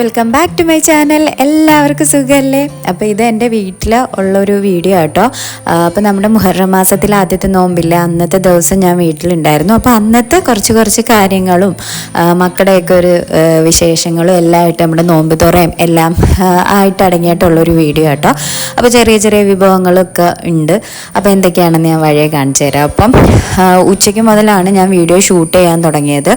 Welcome back to my channel എല്ലാവർക്കും സുഖമല്ലേ അപ്പോൾ ഇത് എന്റെ വീട്ടിൽ ഉള്ളൊരു വീഡിയോ കേട്ടോ അപ്പോൾ നമ്മുടെ മുഹറം മാസത്തിൽ ആദ്യത്തെ നോമ്പില്ല? അന്നത്തെ ദിവസം ഞാൻ വീട്ടിലുണ്ടായിരുന്നു. അപ്പോൾ അന്നത്തെ കുറച്ച് കുറച്ച് കാര്യങ്ങളും മക്കളുടെയൊക്കെ ഒരു വിശേഷങ്ങളും എല്ലാം ആയിട്ട് നമ്മുടെ നോമ്പ് തുറയും എല്ലാം ആയിട്ട് അടങ്ങിയിട്ടുള്ളൊരു വീഡിയോ കേട്ടോ അപ്പോൾ ചെറിയ ചെറിയ വിഭവങ്ങളൊക്കെ ഉണ്ട്. അപ്പോൾ എന്തൊക്കെയാണെന്ന് ഞാൻ വഴിയെ കാണിച്ചു തരാം. അപ്പം ഉച്ചയ്ക്ക് മുതലാണ് ഞാൻ വീഡിയോ ഷൂട്ട് ചെയ്യാൻ തുടങ്ങിയത്.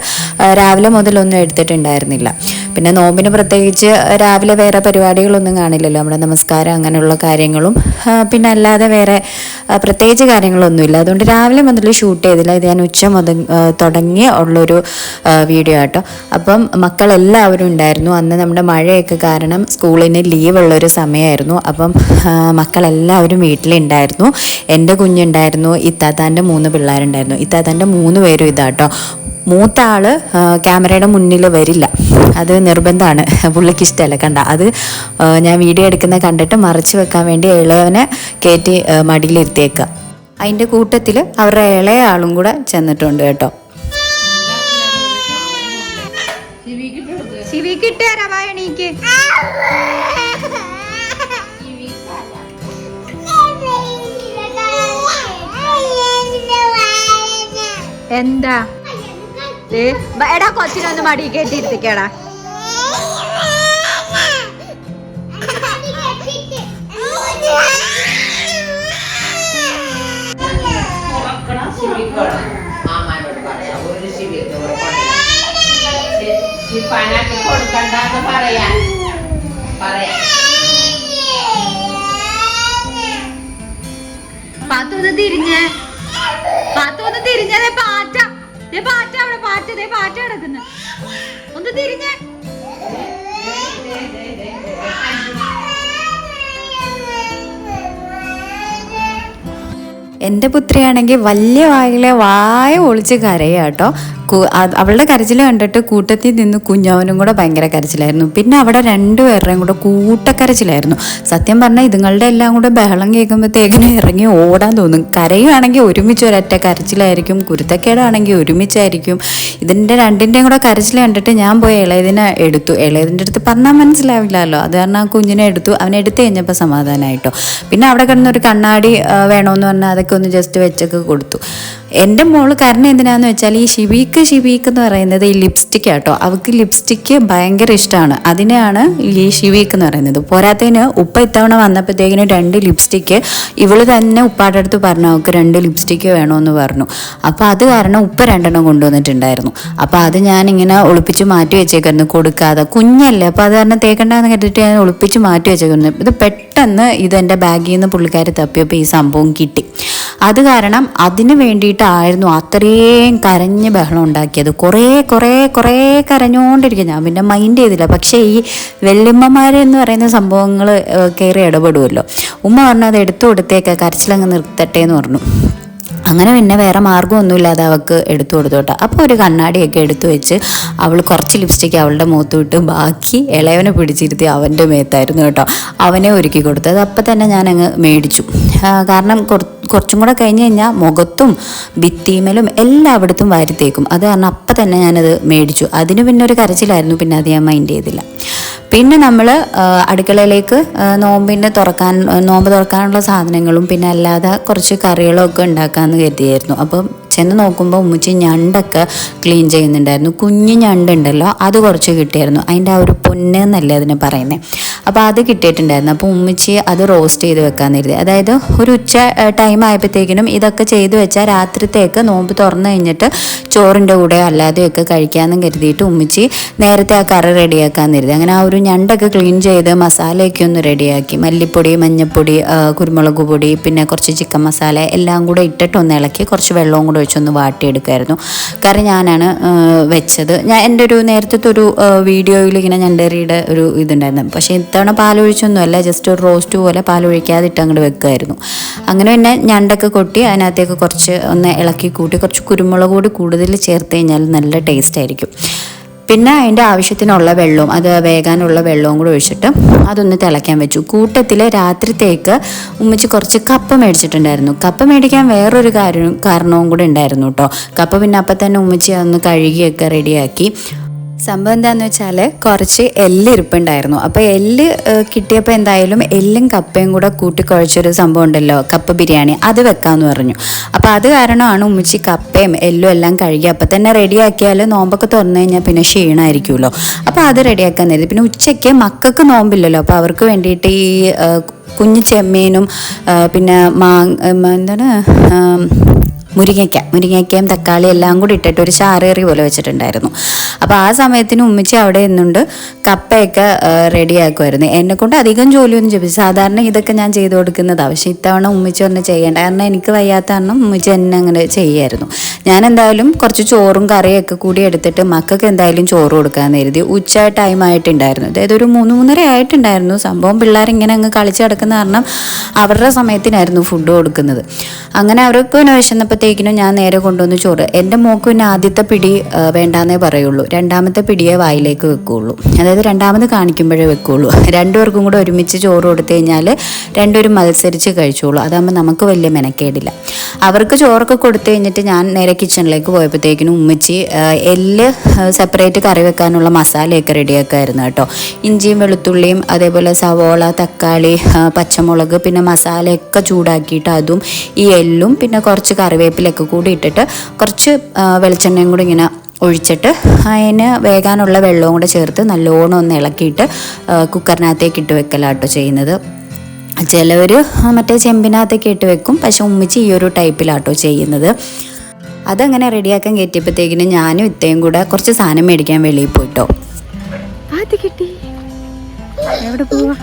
രാവിലെ മുതലൊന്നും എടുത്തിട്ടുണ്ടായിരുന്നില്ല. പിന്നെ നോമ്പിന് പ്രത്യേകിച്ച് രാവിലെ വേറെ പരിപാടികളൊന്നും കാണില്ലല്ലോ. നമ്മുടെ നമസ്കാരം അങ്ങനെയുള്ള കാര്യങ്ങളും. പിന്നെ അല്ലാതെ വേറെ പ്രത്യേകിച്ച് കാര്യങ്ങളൊന്നുമില്ല. അതുകൊണ്ട് രാവിലെ മുതൽ ഷൂട്ട് ചെയ്തില്ല. ഇത് ഞാൻ ഉച്ച മുതൽ തുടങ്ങി ഉള്ളൊരു വീഡിയോ ആട്ടോ. അപ്പം മക്കളെല്ലാവരും ഉണ്ടായിരുന്നു. അന്ന് നമ്മുടെ മഴയൊക്കെ കാരണം സ്കൂളിന് ലീവ് ഉള്ളൊരു സമയമായിരുന്നു. അപ്പം മക്കളെല്ലാവരും വീട്ടിലുണ്ടായിരുന്നു. എന്റെ കുഞ്ഞുണ്ടായിരുന്നു. ഇത്താത്താന്റെ മൂന്ന് പിള്ളേരുണ്ടായിരുന്നു. ഇത്താത്താന്റെ മൂന്ന് പേരും ഇതാട്ടോ. മൂത്ത ആൾ ക്യാമറയുടെ മുന്നിൽ വരില്ല. അത് നിർബന്ധമാണ്. പുള്ളിക്ക് ഇഷ്ടമല്ല. കണ്ട അത് ഞാൻ വീഡിയോ എടുക്കുന്ന കണ്ടിട്ട് മറച്ചു വെക്കാൻ വേണ്ടി ഇളയവനെ കയറ്റി മടിയിലിരുത്തിയേക്കുക അതിന്റെ കൂട്ടത്തിൽ അവരുടെ ഇളയ ആളും കൂടെ ചെന്നിട്ടുണ്ട് കേട്ടോ. എന്താ? എടാ കൊച്ചിനൊന്ന് മടി പറയാം ഒരു ശിബിരത്തോട് ശിപ്പാനാക്കി കൊടുക്കണ്ടെന്ന് പറയാം പാത്തു ഒന്ന് തിരിഞ്ഞ്. പാത്തു ഒന്ന് തിരിഞ്ഞതേ പാ പാറ്റ അവിടെ പാറ്റ ദേ പാറ്റ കിടക്കുന്നു ഒന്ന് തിരിഞ്ഞേ. എന്റെ പുത്രിയാണെങ്കിൽ വലിയ വായിലെ വായ ഒളിച്ച് കരയുക കേട്ടോ കു- അത് അവളുടെ കരച്ചിൽ കണ്ടിട്ട് കൂട്ടത്തിൽ നിന്ന് കുഞ്ഞവനും കൂടെ ഭയങ്കര കരച്ചിലായിരുന്നു. പിന്നെ അവിടെ രണ്ടുപേരുടെയും കൂടെ കൂട്ടക്കരച്ചിലായിരുന്നു. സത്യം പറഞ്ഞാൽ ഇതുങ്ങളുടെ എല്ലാം കൂടെ ബഹളം കേൾക്കുമ്പോഴത്തേക്കിനും ഇറങ്ങി ഓടാൻ തോന്നും. കരയുവാണെങ്കിൽ ഒരുമിച്ച് ഒരൊറ്റ കരച്ചിലായിരിക്കും കുരുത്തക്കേടാണെങ്കിൽ ഒരുമിച്ചായിരിക്കും. ഇതിന്റെ രണ്ടിന്റെയും കൂടെ കരച്ചിൽ കണ്ടിട്ട് ഞാൻ പോയി ഇളയതിനെ എടുത്തു. ഇളയതിന്റെ അടുത്ത് പറഞ്ഞാൽ മനസ്സിലാവില്ലല്ലോ. അത് കാരണം ആ കുഞ്ഞിനെ എടുത്തു. അവനെ എടുത്തു കഴിഞ്ഞപ്പോൾ സമാധാനമായിട്ടോ പിന്നെ അവിടെ കിടന്നൊരു കണ്ണാടി വേണമെന്ന് പറഞ്ഞാൽ അതൊക്കെ ഒന്ന് ജസ്റ്റ് വെച്ചൊക്കെ കൊടുത്തു. എന്റെ മോൾ കാരണം എന്തിനാന്ന് വെച്ചാൽ ഈ ഷിബീക്ക് ഷിബീക്ക് എന്ന് പറയുന്നത് ഈ ലിപ്സ്റ്റിക് ആട്ടോ അവൾക്ക് ലിപ്സ്റ്റിക്ക് ഭയങ്കര ഇഷ്ടമാണ് അതിനെയാണ് ഈ ഷിബീക്ക് എന്ന് പറയുന്നത്. പോരാത്തതിന് ഉപ്പ ഇത്തവണ വന്നപ്പോഴത്തേക്കിന് രണ്ട് ലിപ്സ്റ്റിക്ക് ഇവൾ തന്നെ ഉപ്പാടെ അടുത്ത് പറഞ്ഞു അവൾക്ക് രണ്ട് ലിപ്സ്റ്റിക്ക് വേണമെന്ന് പറഞ്ഞു. അപ്പോൾ അത് കാരണം ഉപ്പ രണ്ടെണ്ണം കൊണ്ടുവന്നിട്ടുണ്ടായിരുന്നു. അപ്പോൾ അത് ഞാനിങ്ങനെ ഒളിപ്പിച്ച് മാറ്റി വെച്ചേക്കായിരുന്നു. കൊടുക്കാതെ. കുഞ്ഞല്ലേ അപ്പോൾ അത് കാരണം തേക്കണ്ടെന്ന് കേട്ടിട്ട് ഞാൻ ഒളിപ്പിച്ച് മാറ്റി വെച്ചേക്കുന്നു ഇത് പെട്ടെന്ന് ഇത് എന്റെ ബാഗിൽ നിന്ന് പുള്ളിക്കാർ തപ്പിയപ്പോൾ ഈ സംഭവം കിട്ടി. അത് കാരണം അതിന് വേണ്ടിയിട്ടായിരുന്നു അത്രയും കരഞ്ഞ് ബഹളം ഉണ്ടാക്കിയത്. കുറേ കുറേ കുറേ കരഞ്ഞുകൊണ്ടിരിക്കും ഞാൻ പിന്നെ മൈൻഡ് ചെയ്തില്ല. പക്ഷേ ഈ വെല്ലുമ്മമാരെന്ന് പറയുന്ന സംഭവങ്ങൾ കയറി ഇടപെടുമല്ലോ ഉമ്മ പറഞ്ഞു അത് എടുത്തു കൊടുത്തേക്ക കരച്ചിലങ്ങ് നിർത്തട്ടെ എന്ന് പറഞ്ഞു. അങ്ങനെ പിന്നെ വേറെ മാർഗമൊന്നുമില്ലാതെ അവൾക്ക് എടുത്തു കൊടുത്തോട്ടെ അപ്പോൾ ഒരു കണ്ണാടിയൊക്കെ എടുത്തു വെച്ച് അവൾ കുറച്ച് ലിപ്സ്റ്റിക്ക് അവളുടെ മുഖത്ത് വിട്ട് ബാക്കി ഇളയവനെ പിടിച്ചിരുത്തി അവന്റെ മേത്തായിരുന്നു കേട്ടോ. അവനെ ഒരുക്കി കൊടുത്തത്. അപ്പം തന്നെ ഞാൻ അങ്ങ് മേടിച്ചു കാരണം കുറ- കുറച്ചും കൂടെ കഴിഞ്ഞ് കഴിഞ്ഞാൽ മുഖത്തും ഭിത്തിമേലും എല്ലായിടത്തും വാരിത്തേക്കും അത് കാരണം അപ്പം തന്നെ ഞാനത് മേടിച്ചു. അതിന് പിന്നെ ഒരു കരച്ചിലായിരുന്നു. പിന്നെ അത് ഞാൻ മൈൻഡ് ചെയ്തില്ല. പിന്നെ നമ്മൾ അടുക്കളയിലേക്ക് നോമ്പിന്റെ തുറക്കാൻ നോമ്പ് തുറക്കാനുള്ള സാധനങ്ങളും പിന്നെ അല്ലാതെ കുറച്ച് കറികളും ഒക്കെ ഉണ്ടാക്കാമെന്ന് കരുതിയായിരുന്നു. അപ്പം ചെന്ന് നോക്കുമ്പോൾ ഉമ്മച്ചി ഞണ്ടൊക്കെ ക്ലീൻ ചെയ്യുന്നുണ്ടായിരുന്നു. കുഞ്ഞു ഞണ്ടുണ്ടല്ലോ അത് കുറച്ച് കിട്ടിയായിരുന്നു. അതിന്റെ ആ ഒരു പൊന്ന് എന്നല്ലേ അതിനെ പറയുന്നത് അപ്പോൾ അത് കിട്ടിയിട്ടുണ്ടായിരുന്നു. അപ്പോൾ ഉമ്മച്ചി അത് റോസ്റ്റ് ചെയ്ത് വെക്കാൻ കരുതി. അതായത് ഒരു ഉച്ച ടൈം ആയപ്പോഴത്തേക്കിനും ഇതൊക്കെ ചെയ്ത് വെച്ചാൽ രാത്രിത്തേക്ക് നോമ്പ് തുറന്നു കഴിഞ്ഞിട്ട് ചോറിന്റെ കൂടെ അല്ലാതെയൊക്കെ കഴിക്കാമെന്നും കരുതിയിട്ട് ഉമ്മച്ചി നേരത്തെ ആ കറി റെഡിയാക്കാൻ കരുതി. അങ്ങനെ ആ ഒരു ഞണ്ടൊക്കെ ക്ലീൻ ചെയ്ത് മസാലയൊക്കെ ഒന്ന് റെഡിയാക്കി. മല്ലിപ്പൊടി മഞ്ഞൾപ്പൊടി കുരുമുളക് പൊടി പിന്നെ കുറച്ച് ചിക്കൻ മസാല എല്ലാം കൂടെ ഇട്ടിട്ട് ഒന്ന് ഇളക്കി കുറച്ച് വെള്ളവും കൂടെ ഒഴിച്ചൊന്ന് വാട്ടിയെടുക്കായിരുന്നു. കാരണം ഞാനാണ് വെച്ചത്. ഞാൻ എന്റെ ഒരു നേരത്തെ ഒരു വീഡിയോയിൽ ഇങ്ങനെ ഞണ്ടേറിയുടെ ഒരു ഇതുണ്ടായിരുന്നു. പക്ഷേ ഇത്തവണ പാലൊഴിച്ചൊന്നുമല്ല ജസ്റ്റ് ഒരു റോസ്റ്റ് പോലെ പാലൊഴിക്കാതെ ഇട്ട് അങ്ങോട്ട് വെക്കുമായിരുന്നു അങ്ങനെ പിന്നെ ഞണ്ടൊക്കെ കൊട്ടി അതിനകത്തേക്ക് കുറച്ച് ഒന്ന് ഇളക്കി കൂട്ടി കുറച്ച് കുരുമുളക് കൂടി കൂടുതൽ ചേർത്ത് കഴിഞ്ഞാൽ നല്ല ടേസ്റ്റ് ആയിരിക്കും. പിന്നെ അതിന്റെ ആവശ്യത്തിനുള്ള വെള്ളവും അത് വേകാനുള്ള വെള്ളവും കൂടെ ഒഴിച്ചിട്ട് അതൊന്ന് തിളയ്ക്കാൻ വെച്ചു. കൂട്ടത്തിൽ രാത്രിത്തേക്ക് ഉമ്മച്ചി കുറച്ച് കപ്പ മേടിച്ചിട്ടുണ്ടായിരുന്നു. കപ്പ മേടിക്കാൻ വേറൊരു കാര്യം കാരണവും കൂടെ ഉണ്ടായിരുന്നു കേട്ടോ. കപ്പ പിന്നെ അപ്പം തന്നെ ഉമ്മച്ചി അതൊന്ന് കഴുകിയൊക്കെ റെഡിയാക്കി സംഭവം എന്താന്ന് വെച്ചാൽ കുറച്ച് എല്ല് ഇരിപ്പുണ്ടായിരുന്നു. അപ്പോൾ എല്ല് കിട്ടിയപ്പോൾ എന്തായാലും എല്ലും കപ്പയും കൂടെ കൂട്ടി കുഴച്ചൊരു സംഭവം ഉണ്ടല്ലോ കപ്പ ബിരിയാണി. അത് വെക്കാമെന്ന് പറഞ്ഞു. അപ്പോൾ അത് കാരണമാണ് ഉമ്മച്ചി കപ്പയും എല്ലും എല്ലാം കഴുകി അപ്പം തന്നെ റെഡിയാക്കിയാൽ നോമ്പൊക്കെ തുറന്നു കഴിഞ്ഞാൽ പിന്നെ ക്ഷീണമായിരിക്കുമല്ലോ അപ്പോൾ അത് റെഡിയാക്കാൻ നേരത്തെ പിന്നെ ഉച്ചയ്ക്ക് മക്കൾക്ക് നോമ്പില്ലല്ലോ അപ്പോൾ അവർക്ക് വേണ്ടിയിട്ട് ഈ കുഞ്ഞു ചെമ്മീനും പിന്നെ മാ എന്താണ് മുരിങ്ങയ്ക്ക മുരിങ്ങയ്ക്കയും തക്കാളി എല്ലാം കൂടി ഇട്ടിട്ട് ഒരു ചാറേറി പോലെ വെച്ചിട്ടുണ്ടായിരുന്നു. അപ്പോൾ ആ സമയത്തിന് ഉമ്മിച്ചി അവിടെ നിന്നുണ്ട് കപ്പയൊക്കെ റെഡിയാക്കുമായിരുന്നു എന്നെ കൊണ്ട് അധികം ജോലിയൊന്നും ചോദിച്ചു സാധാരണ ഇതൊക്കെ ഞാൻ ചെയ്തു കൊടുക്കുന്നതാണ് പക്ഷേ ഇത്തവണ ഉമ്മിച്ചി ഒന്ന് ചെയ്യേണ്ട. കാരണം എനിക്ക് വയ്യാത്ത കാരണം ഉമ്മിച്ചി എന്നെ അങ്ങനെ ചെയ്യായിരുന്നു. ഞാൻ എന്തായാലും കുറച്ച് ചോറും കറിയൊക്കെ കൂടി എടുത്തിട്ട് മക്കൾക്ക് എന്തായാലും ചോറ് കൊടുക്കാമെന്ന് കരുതി. ഉച്ച ടൈം ആയിട്ടുണ്ടായിരുന്നു. അതായത് ഒരു മൂന്ന് മൂന്നര ആയിട്ടുണ്ടായിരുന്നു. സംഭവം പിള്ളേർ ഇങ്ങനെ അങ്ങ് കളിച്ച് കിടക്കുന്ന കാരണം അവരുടെ സമയത്തിനായിരുന്നു ഫുഡ് കൊടുക്കുന്നത്. അങ്ങനെ അവർക്ക് പിന്നെ വിശന്നപ്പോഴത്തേക്കിനും ഞാൻ നേരെ കൊണ്ടുവന്ന് ചോറ്. എന്റെ മോക്ക് പിന്നെ ആദ്യത്തെ പിടി വേണ്ടാന്നേ പറയുള്ളൂ. രണ്ടാമത്തെ പിടിയെ വായിലേക്ക് വെക്കുകയുള്ളൂ അതായത് രണ്ടാമത് കാണിക്കുമ്പോഴേ വെക്കുകയുള്ളൂ രണ്ടുപേർക്കും കൂടെ ഒരുമിച്ച് ചോറ് കൊടുത്തു കഴിഞ്ഞാൽ രണ്ടുപേരും മത്സരിച്ച് കഴിച്ചോളൂ. അതാകുമ്പോൾ നമുക്ക് വലിയ മെനക്കേടില്ല. അവർക്ക് ചോറൊക്കെ കൊടുത്തു കഴിഞ്ഞിട്ട് ഞാൻ നേരെ കിച്ചണിലേക്ക് പോയപ്പോഴത്തേക്കിനും ഉമ്മച്ചി എല്ല് സെപ്പറേറ്റ് കറി വെക്കാനുള്ള മസാലയൊക്കെ റെഡിയാക്കായിരുന്നു കേട്ടോ. ഇഞ്ചിയും വെളുത്തുള്ളിയും അതേപോലെ സവോള തക്കാളി പച്ചമുളക് പിന്നെ മസാലയൊക്കെ ചൂടാക്കിയിട്ട് അതും ഈ എല്ലും പിന്നെ കുറച്ച് കറിവേപ്പിലൊക്കെ കൂടി ഇട്ടിട്ട് കുറച്ച് വെളിച്ചെണ്ണയും കൂടി ഇങ്ങനെ ഒഴിച്ചിട്ട് അതിന് വേകാനുള്ള വെള്ളവും കൂടെ ചേർത്ത് നല്ലോണം ഒന്ന് ഇളക്കിയിട്ട് കുക്കറിനകത്തേക്ക് ഇട്ട് വെക്കലാട്ടോ ചെയ്യുന്നത്. ചിലവർ മറ്റേ ചെമ്പിനകത്തേക്ക് ഇട്ട് വെക്കും. പക്ഷെ ഉമ്മിച്ച് ഈ ഒരു ടൈപ്പിലാട്ടോ ചെയ്യുന്നത്. അതങ്ങനെ റെഡിയാക്കാൻ കയറ്റിയപ്പോഴത്തേക്കിനും ഞാനും ഇത്തയും കൂടെ കുറച്ച് സാധനം മേടിക്കാൻ വെളിയിൽ പോയിട്ടോ. അത് കിട്ടി. എവിടെ പോവാ?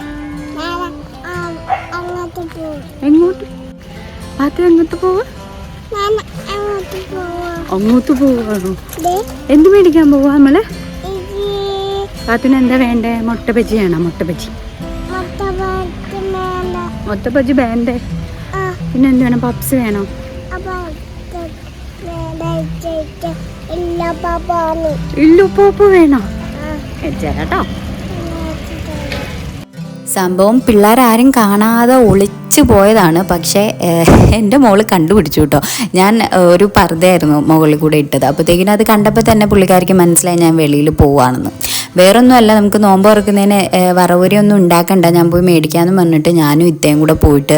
എങ്ങോട്ട് പോവാ? അങ്ങോട്ട് പോവാം. അങ്ങോട്ട് പോവാണോ? എന്ത് മേടിക്കാൻ പോവാ നമ്മൾ പാത്തിന് എന്താ വേണ്ടേ? മുട്ട ബജിയാണോ മുട്ട ബജി? മുട്ട ബജി വേണ്ടേ. പിന്നെ എന്ത് വേണം? പപ്സ് വേണോ? ഇല്ലുപ്പോപ്പ് വേണോ? ചേട്ടോ സംഭവം പിള്ളേരാരും കാണാതെ ഒളിച്ചു പോയതാണ്. പക്ഷേ എന്റെ മോൾ കണ്ടുപിടിച്ചു കേട്ടോ ഞാൻ ഒരു പർദ്ദയായിരുന്നു മുകളിൽ കൂടെ ഇട്ടത്. അപ്പോഴത്തേക്കിനും അത് കണ്ടപ്പോൾ തന്നെ പുള്ളിക്കാരിക്ക് മനസ്സിലായി ഞാൻ വെളിയിൽ പോവാണെന്ന്. വേറൊന്നുമല്ല നമുക്ക് നോമ്പ് തുറക്കുന്നതിന് വറവരി ഒന്നും ഉണ്ടാക്കണ്ട. ഞാൻ പോയി മേടിക്കാമെന്ന് പറഞ്ഞിട്ട് ഞാനും ഇത്തേം കൂടെ പോയിട്ട്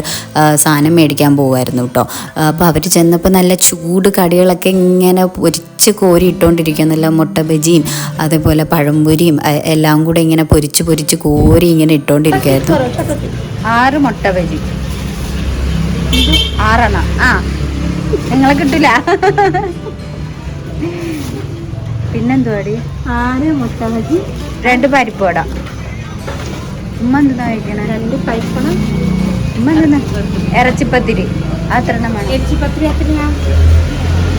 സാധനം മേടിക്കാൻ പോകുമായിരുന്നു കേട്ടോ അപ്പോൾ അവർ ചെന്നപ്പോൾ നല്ല ചൂട് കടികളൊക്കെ ഇങ്ങനെ പൊരിച്ച് കോരി ഇട്ടുകൊണ്ടിരിക്കുന്നില്ല മുട്ട ബജിയും അതേപോലെ പഴംപൊരിയും എല്ലാം കൂടെ ഇങ്ങനെ പൊരിച്ച് പൊരിച്ച് കോരി ഇങ്ങനെ ഇട്ടുകൊണ്ടിരിക്കുകയായിരുന്നു ആറ് മുട്ട ബജി ആറെണ്ണം. ആ നിങ്ങളെ കിട്ടില്ല. പിന്നെന്തുവാടി? ആറ് മുട്ട ബജി രണ്ട് പരിപ്പ് വട. ഉമ്മ എന്താ കഴിക്കണേ? രണ്ട് പരിപ്പണം ഉമ്മ എന്താ ഇറച്ചിപ്പത്തിരി. അത്ര എണ്ണം വേണം? ഇറച്ചിപ്പത്തിരി അത്ര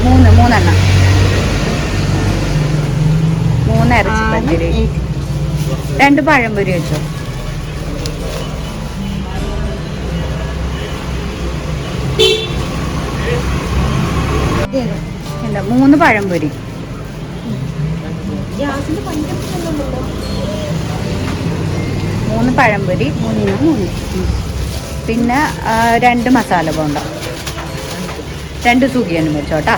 മൂന്ന് മൂന്നെണ്ണം. മൂന്ന് ഇറച്ചിപ്പത്തിരി. രണ്ട് പഴംപൊരി വെച്ചോ. എന്താ മൂന്ന് പഴംപൊരി. മൂന്ന് പഴംപൊരി മൂന്നിന് മൂന്ന്. പിന്നെ രണ്ട് മസാല ബോണ്ട. രണ്ട് സുഖിയനും വെച്ചോട്ടാ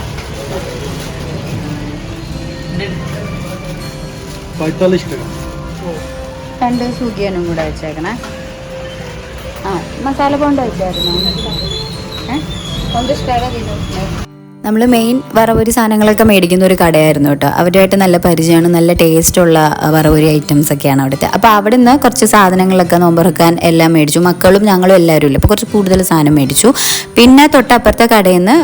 രണ്ട് സുഖിയനും കൂടെ വെച്ചേക്കണേ. ആ മസാല ബോണ്ട വെച്ചായിരുന്നു? ഏഹ് ഒന്ന് ഇഷ്ടമല്ല നമ്മൾ മെയിൻ വറവരി സാധനങ്ങളൊക്കെ മേടിക്കുന്ന ഒരു കടയായിരുന്നു കേട്ടോ. അവരുമായിട്ട് നല്ല പരിചയമാണ് നല്ല ടേസ്റ്റുള്ള വറവരി ഐറ്റംസ് ഒക്കെയാണ് അവിടുത്തെ. അപ്പോൾ അവിടെ നിന്ന് കുറച്ച് സാധനങ്ങളൊക്കെ നോമ്പറക്കാൻ എല്ലാം മേടിച്ചു. മക്കളും ഞങ്ങളും എല്ലാവരും ഇല്ല. അപ്പോൾ കുറച്ച് കൂടുതൽ സാധനം മേടിച്ചു. പിന്നെ തൊട്ടപ്പുറത്തെ കടയിൽ നിന്ന്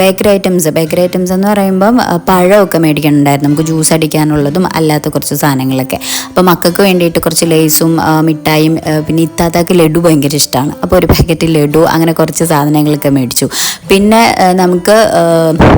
ബേക്കറി ഐറ്റംസ് ബേക്കറി ഐറ്റംസ് എന്ന് പറയുമ്പം പഴമൊക്കെ മേടിക്കണുണ്ടായിരുന്നു നമുക്ക് ജ്യൂസ് അടിക്കാനുള്ളതും അല്ലാത്ത കുറച്ച് സാധനങ്ങളൊക്കെ. അപ്പോൾ മക്കൾക്ക് വേണ്ടിയിട്ട് കുറച്ച് ലേസും മിഠായും പിന്നെ ഇത്താത്താക്ക് ലഡു ഭയങ്കര ഇഷ്ടമാണ് അപ്പോൾ ഒരു പാക്കറ്റ് ലഡു അങ്ങനെ കുറച്ച് സാധനങ്ങളൊക്കെ മേടിച്ചു. പിന്നെ നമുക്ക്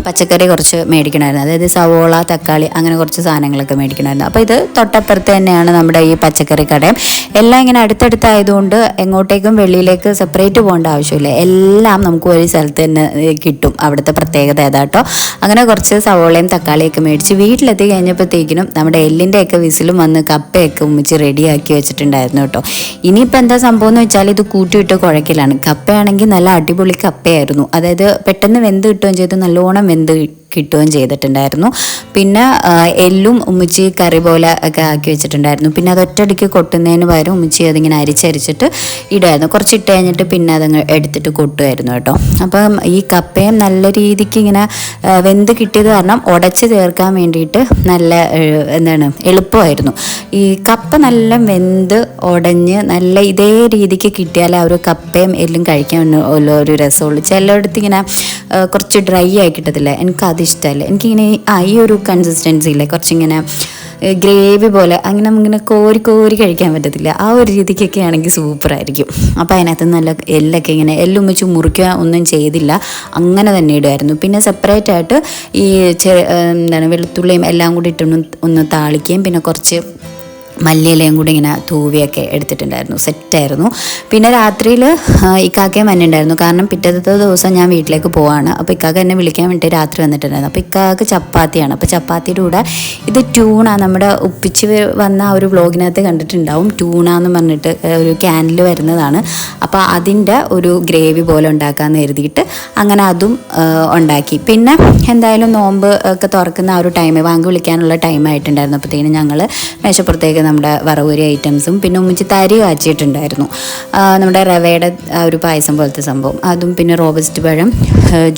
പച്ചക്കറി കുറച്ച് മേടിക്കണമായിരുന്നു. അതായത് സവോള തക്കാളി അങ്ങനെ കുറച്ച് സാധനങ്ങളൊക്കെ മേടിക്കണമായിരുന്നു. അപ്പോൾ ഇത് തൊട്ടപ്പുറത്ത് തന്നെയാണ് നമ്മുടെ ഈ പച്ചക്കറി കടയും. എല്ലാം ഇങ്ങനെ അടുത്തടുത്തായതുകൊണ്ട് എങ്ങോട്ടേക്കും വെളിയിലേക്ക് സെപ്പറേറ്റ് പോകേണ്ട ആവശ്യമില്ല. എല്ലാം നമുക്ക് ഒരു സ്ഥലത്ത് തന്നെ കിട്ടും. അവിടുത്തെ പ്രത്യേകത ഏതാട്ടോ. അങ്ങനെ കുറച്ച് സവോളയും തക്കാളിയൊക്കെ മേടിച്ച് വീട്ടിലെത്തി കഴിഞ്ഞപ്പോഴത്തേക്കിനും നമ്മുടെ എല്ലിന്റെയൊക്കെ വിസിലും വന്ന് കപ്പയൊക്കെ ഉമ്മിച്ച് റെഡിയാക്കി വെച്ചിട്ടുണ്ടായിരുന്നു കേട്ടോ. ഇനിയിപ്പോൾ എന്താ സംഭവം എന്ന് വെച്ചാൽ ഇത് കൂട്ടിയിട്ട് കുഴക്കലാണ്. കപ്പയാണെങ്കിൽ നല്ല അടിപൊളി കപ്പയായിരുന്നു. അതായത് പെട്ടെന്ന് വെന്ത് കിട്ടുകയും ചെയ്ത്. നല്ലോണം വെന്ത് കിട്ടുകയും ചെയ്തിട്ടുണ്ടായിരുന്നു. പിന്നെ എല്ലും ഉമ്മച്ചി കറി പോലെ ഒക്കെ ആക്കി വെച്ചിട്ടുണ്ടായിരുന്നു. പിന്നെ അത് ഒറ്റയടിക്ക് കൊട്ടുന്നതിന് പകരം ഉമ്മച്ചി അതിങ്ങനെ അരിച്ചരിച്ചിട്ട് ഇടായിരുന്നു കുറച്ച് ഇട്ട് കഴിഞ്ഞിട്ട് പിന്നെ അതങ്ങ് എടുത്തിട്ട് കൊട്ടുമായിരുന്നു കേട്ടോ. അപ്പം ഈ കപ്പയും നല്ല രീതിക്ക് ഇങ്ങനെ വെന്ത് കിട്ടിയത് കാരണം ഉടച്ച് ചേർക്കാൻ വേണ്ടിയിട്ട് നല്ല എന്താണ് എളുപ്പമായിരുന്നു. ഈ കപ്പ നല്ല വെന്ത് ഉടഞ്ഞ് നല്ല ഇതേ രീതിക്ക് കിട്ടിയാൽ ആ ഒരു കപ്പയും എല്ലും കഴിക്കാൻ ഉള്ള ഒരു രസമുള്ളൂ. ചിലയിടത്ത് ഇങ്ങനെ കുറച്ച് ഡ്രൈ ആയി കിട്ടത്തില്ല. എനിക്ക് അത് ഇഷ്ടമല്ല എനിക്കിങ്ങനെ ആ ഈ ഒരു കൺസിസ്റ്റൻസി ഇല്ലേ കുറച്ചിങ്ങനെ ഗ്രേവി പോലെ അങ്ങനെ നമുക്കിങ്ങനെ കോരി കോരി കഴിക്കാൻ പറ്റത്തില്ല. ആ ഒരു രീതിക്കൊക്കെ ആണെങ്കിൽ സൂപ്പറായിരിക്കും അപ്പോൾ അതിനകത്ത് നല്ല എല്ലൊക്കെ ഇങ്ങനെ എല്ലും വെച്ച് മുറിക്കുക ഒന്നും ചെയ്തില്ല. അങ്ങനെ തന്നെ ഇടുമായിരുന്നു പിന്നെ സെപ്പറേറ്റ് ആയിട്ട് ഈ എന്താണ് വെളുത്തുള്ളിയും എല്ലാം കൂടി ഇട്ടൊന്ന് ഒന്ന് താളിക്കുകയും പിന്നെ കുറച്ച് മല്ലിയിലയും കൂടി ഇങ്ങനെ തൂവിയൊക്കെ എടുത്തിട്ടുണ്ടായിരുന്നു. സെറ്റായിരുന്നു പിന്നെ രാത്രിയിൽ ഇക്കാക്കയും മഞ്ഞുണ്ടായിരുന്നു കാരണം പിറ്റത്തെ ദിവസം ഞാൻ വീട്ടിലേക്ക് പോവാണ്. അപ്പോൾ ഇക്കാക്ക എന്നെ വിളിക്കാൻ വേണ്ടി രാത്രി വന്നിട്ടുണ്ടായിരുന്നു. അപ്പോൾ ഇക്കാക്ക് ചപ്പാത്തിയാണ്. അപ്പോൾ ചപ്പാത്തിയുടെ കൂടെ ഇത് ട്യൂണ നമ്മുടെ ഉപ്പിച്ച് വന്ന ഒരു വ്ളോഗിനകത്ത് കണ്ടിട്ടുണ്ടാവും. ട്യൂണ എന്ന് പറഞ്ഞിട്ട് ഒരു ക്യാനിൽ വരുന്നതാണ്. അപ്പോൾ അതിന്റെ ഒരു ഗ്രേവി പോലെ ഉണ്ടാക്കാമെന്ന് കരുതിയിട്ട് അങ്ങനെ അതും ഉണ്ടാക്കി. പിന്നെ എന്തായാലും നോമ്പ് ഒക്കെ തുറക്കുന്ന ആ ഒരു ടൈം വാങ്ങി വിളിക്കാനുള്ള ടൈം ആയിട്ടുണ്ടായിരുന്നു. അപ്പോഴത്തേനും ഞങ്ങൾ മേശപ്പുറത്തേക്ക് നമ്മുടെ വറവൂരി ഐറ്റംസും. പിന്നെ ഉമ്മിച്ച് തരി കാച്ചിട്ടുണ്ടായിരുന്നു നമ്മുടെ റവയുടെ ആ ഒരു പായസം പോലത്തെ സംഭവം. അതും പിന്നെ റോബസ്റ്റ് പഴം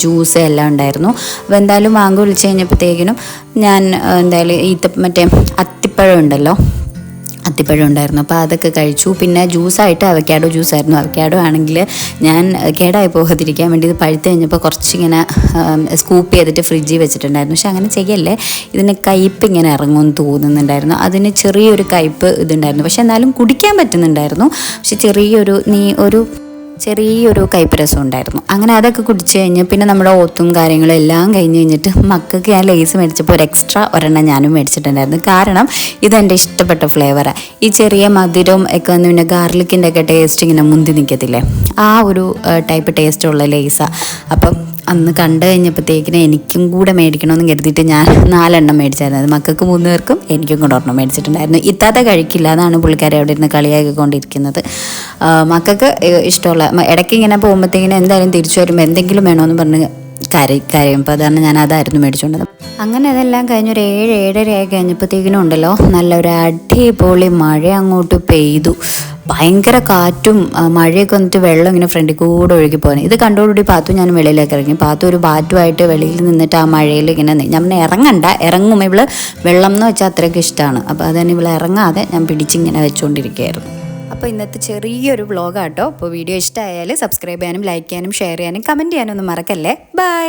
ജ്യൂസ് എല്ലാം ഉണ്ടായിരുന്നു. അപ്പോൾ എന്തായാലും വാങ്ങി വിളിച്ച് കഴിഞ്ഞപ്പോഴത്തേക്കിനും ഞാൻ എന്തായാലും ഈ മറ്റേ അത്തിപ്പഴം ഉണ്ടല്ലോ അത്തിപ്പഴം ഉണ്ടായിരുന്നു. അപ്പോൾ അതൊക്കെ കഴിച്ചു. പിന്നെ ജ്യൂസായിട്ട് അവക്കാഡോ ജ്യൂസായിരുന്നു. അവക്കാഡോ ആണെങ്കിൽ ഞാൻ കേടായി പോകാതിരിക്കാൻ വേണ്ടി ഇത് പഴുത്ത് കഴിഞ്ഞപ്പോൾ കുറച്ചിങ്ങനെ സ്കൂപ്പ് ചെയ്തിട്ട് ഫ്രിഡ്ജിൽ വെച്ചിട്ടുണ്ടായിരുന്നു. പക്ഷെ അങ്ങനെ ചെയ്യല്ലേ. ഇതിന് കയ്പ്പ് ഇങ്ങനെ ഇറങ്ങുമെന്ന് തോന്നുന്നുണ്ടായിരുന്നു. അതിന് ചെറിയൊരു കയ്പ്പ് ഇതുണ്ടായിരുന്നു. പക്ഷെ എന്നാലും കുടിക്കാൻ പറ്റുന്നുണ്ടായിരുന്നു. പക്ഷെ ചെറിയൊരു നീ ഒരു ചെറിയൊരു കൈപ്പരസം രസം ഉണ്ടായിരുന്നു. അങ്ങനെ അതൊക്കെ കുടിച്ചു കഴിഞ്ഞ് പിന്നെ നമ്മുടെ ഓത്തും കാര്യങ്ങളും എല്ലാം കഴിഞ്ഞ് കഴിഞ്ഞിട്ട് മക്കൾക്ക് ഞാൻ ലേസ് മേടിച്ചപ്പോൾ ഒരു എക്സ്ട്രാ ഒരെണ്ണം ഞാനും മേടിച്ചിട്ടുണ്ടായിരുന്നു. കാരണം ഇതെന്റെ ഇഷ്ടപ്പെട്ട ഫ്ലേവറാണ് ഈ ചെറിയ മധുരം ഒക്കെ വന്ന് പിന്നെ ഗാർലിക്കിന്റെ ഒക്കെ ടേസ്റ്റ് ഇങ്ങനെ മുന്തി നിൽക്കത്തില്ലേ? ആ ഒരു ടൈപ്പ് ടേസ്റ്റ് ഉള്ള ലേസാണ് അപ്പം അന്ന് കണ്ടു കഴിഞ്ഞപ്പോഴത്തേക്കിന് എനിക്കും കൂടെ മേടിക്കണമെന്ന് കരുതിയിട്ട് ഞാൻ നാലെണ്ണം മേടിച്ചായിരുന്നു. അത് മക്കൾക്ക് മൂന്ന് പേർക്കും എനിക്കും കൂടെ ഒരെണ്ണം മേടിച്ചിട്ടുണ്ടായിരുന്നു. ഇത്താത്ത കഴിക്കില്ല. അതാണ് പുള്ളിക്കാരെ അവിടെ ഇരുന്ന് കളിയാക്കിക്കൊണ്ടിരിക്കുന്നത് മക്കൾക്ക് ഇഷ്ടമുള്ള ഇടയ്ക്ക് ഇങ്ങനെ പോകുമ്പോഴത്തേക്കിനും എന്തായാലും തിരിച്ചു വരുമ്പോൾ എന്തെങ്കിലും വേണമെന്ന് പറഞ്ഞ് കരയി കരയും അപ്പോൾ അതാണ് ഞാൻ അതായിരുന്നു മേടിച്ചുകൊണ്ടത് അങ്ങനെ അതെല്ലാം കഴിഞ്ഞ് ഒരു ഏഴ് ഏഴര ആയി കഴിഞ്ഞപ്പോഴത്തേക്കിനും ഉണ്ടല്ലോ. നല്ലൊരു അടിപൊളി മഴ അങ്ങോട്ട് പെയ്തു. ഭയങ്കര കാറ്റും മഴയൊക്കെ വന്നിട്ട് വെള്ളം ഇങ്ങനെ ഫ്രണ്ടിൽ കൂടെ ഒഴുകി പോകുന്നത് ഇത് കണ്ടോടുകൂടി പാത്തു ഞാൻ വെളിയിലേക്ക് ഇറങ്ങി. പാത്തു ഒരു ബാറ്റുമായിട്ട് വെളിയിൽ നിന്നിട്ട് ആ മഴയിൽ ഇങ്ങനെ ഞാൻ ഇറങ്ങണ്ട. ഇറങ്ങും ഇവൾ വെള്ളം എന്ന് വെച്ചാൽ അത്രയ്ക്ക് ഇഷ്ടമാണ് അപ്പോൾ അതന്നെ ഇവൾ ഇറങ്ങാതെ ഞാൻ പിടിച്ചിങ്ങനെ വെച്ചുകൊണ്ടിരിക്കുകയായിരുന്നു അപ്പോൾ ഇന്നത്തെ ചെറിയൊരു വ്ളോഗാട്ടോ അപ്പോൾ വീഡിയോ ഇഷ്ടമായാൽ സബ്സ്ക്രൈബ് ചെയ്യാനും ലൈക്ക് ചെയ്യാനും ഷെയർ ചെയ്യാനും കമന്റ് ചെയ്യാനും ഒന്നും മറക്കല്ലേ? ബൈ